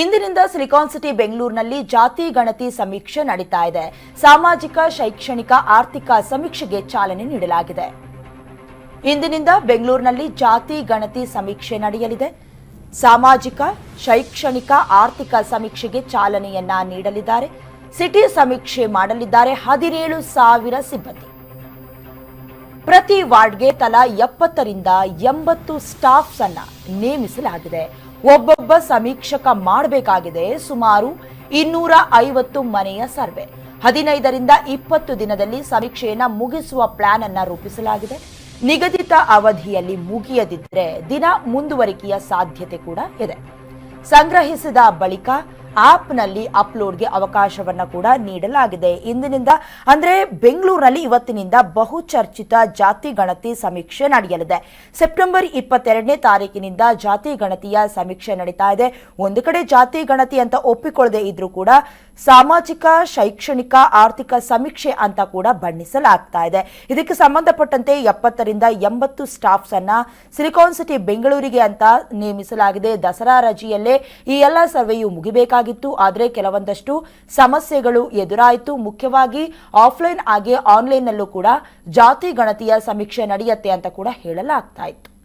ಇಂದಿನಿಂದ silicon city ಬೆಂಗಳೂರಿನಲ್ಲಿ ಜಾತಿ ಗಣತಿ ಸಮೀಕ್ಷೆ ನಡೀತಾ ಇದೆ. ಸಾಮಾಜಿಕ, ಶೈಕ್ಷಣಿಕ, ಆರ್ಥಿಕ ಸಮೀಕ್ಷೆಗೆ ಚಾಲನೆ ನೀಡಲಾಗಿದೆ. ಇಂದಿನಿಂದ ಬೆಂಗಳೂರಿನಲ್ಲಿ ಜಾತಿ ಗಣತಿ ಸಮೀಕ್ಷೆ ನಡೆಯಲಿದೆ. ಸಾಮಾಜಿಕ, ಶೈಕ್ಷಣಿಕ, ಆರ್ಥಿಕ ಸಮೀಕ್ಷೆಗೆ ಚಾಲನೆಯನ್ನ ನೀಡಲಿದ್ದಾರೆ. ಸಿಟಿ ಸಮೀಕ್ಷೆ ಮಾಡಲಿದ್ದಾರೆ ಹದಿನೇಳು ಸಾವಿರ ಸಿಬ್ಬಂದಿ. ಪ್ರತಿ ವಾರ್ಡ್ಗೆ ತಲಾ ಎಪ್ಪತ್ತರಿಂದ ಎಂಬತ್ತು ಸ್ಟಾಫ್ಸ್ ಅನ್ನ ನೇಮಿಸಲಾಗಿದೆ. ಒಬ್ಬೊಬ್ಬ ಸಮೀಕ್ಷಕ ಮಾಡಬೇಕಾಗಿದೆ. ಸುಮಾರು ಇನ್ನೂರ ಐವತ್ತು ಮನೆಯ ಸರ್ವೆ. ಹದಿನೈದರಿಂದ ಇಪ್ಪತ್ತು ದಿನದಲ್ಲಿ ಸಮೀಕ್ಷೆಯನ್ನು ಮುಗಿಸುವ ಪ್ಲಾನ್ ಅನ್ನ ರೂಪಿಸಲಾಗಿದೆ. ನಿಗದಿತ ಅವಧಿಯಲ್ಲಿ ಮುಗಿಯದಿದ್ದರೆ ದಿನ ಮುಂದುವರಿಕೆಯ ಸಾಧ್ಯತೆ ಕೂಡ ಇದೆ. ಸಂಗ್ರಹಿಸಿದ ಬಳಿಕ ಆಪ್ನಲ್ಲಿ ಅಪ್ಲೋಡ್ಗೆ ಅವಕಾಶವನ್ನ ಕೂಡ ನೀಡಲಾಗಿದೆ. ಇಂದಿನಿಂದ ಅಂದ್ರೆ ಬೆಂಗಳೂರಲ್ಲಿ ಇವತ್ತಿನಿಂದ ಬಹುಚರ್ಚಿತ ಜಾತಿ ಗಣತಿ ಸಮೀಕ್ಷೆ ನಡೆಯಲಿದೆ. ಸೆಪ್ಟೆಂಬರ್ ಇಪ್ಪತ್ತೆರಡನೇ ತಾರೀಕಿನಿಂದ ಜಾತಿ ಗಣತಿಯ ಸಮೀಕ್ಷೆ ನಡೀತಾ ಇದೆ. ಒಂದು ಕಡೆ ಜಾತಿ ಗಣತಿ ಅಂತ ಒಪ್ಪಿಕೊಳ್ಳದೆ ಇದ್ರೂ ಕೂಡ ಸಾಮಾಜಿಕ, ಶೈಕ್ಷಣಿಕ, ಆರ್ಥಿಕ ಸಮೀಕ್ಷೆ ಅಂತ ಕೂಡ ಬಣ್ಣಿಸಲಾಗ್ತಾ ಇದೆ. ಇದಕ್ಕೆ ಸಂಬಂಧಪಟ್ಟಂತೆ ಎಪ್ಪತ್ತರಿಂದ ಎಂಬತ್ತು ಸ್ಟಾಫ್ಸ್ ಅನ್ನ ಸಿಲಿಕಾನ್ ಸಿಟಿ ಬೆಂಗಳೂರಿಗೆ ಅಂತ ನೇಮಿಸಲಾಗಿದೆ. ದಸರಾ ರಜೆಯಲ್ಲೇ ಈ ಎಲ್ಲ ಸರ್ವೆಯು ಮುಗಿಬೇಕಾಗಿತ್ತು ಆದರೆ ಕೆಲವೊಂದಷ್ಟು ಸಮಸ್ಯೆಗಳು ಎದುರಾಯಿತು. ಮುಖ್ಯವಾಗಿ ಆಫ್ಲೈನ್ ಆಗಿ ಆನ್ಲೈನ್ನಲ್ಲೂ ಕೂಡ ಜಾತಿ ಗಣತಿಯ ಸಮೀಕ್ಷೆ ನಡೆಯುತ್ತೆ ಅಂತ ಕೂಡ ಹೇಳಲಾಗ್ತಾ ಇತ್ತು.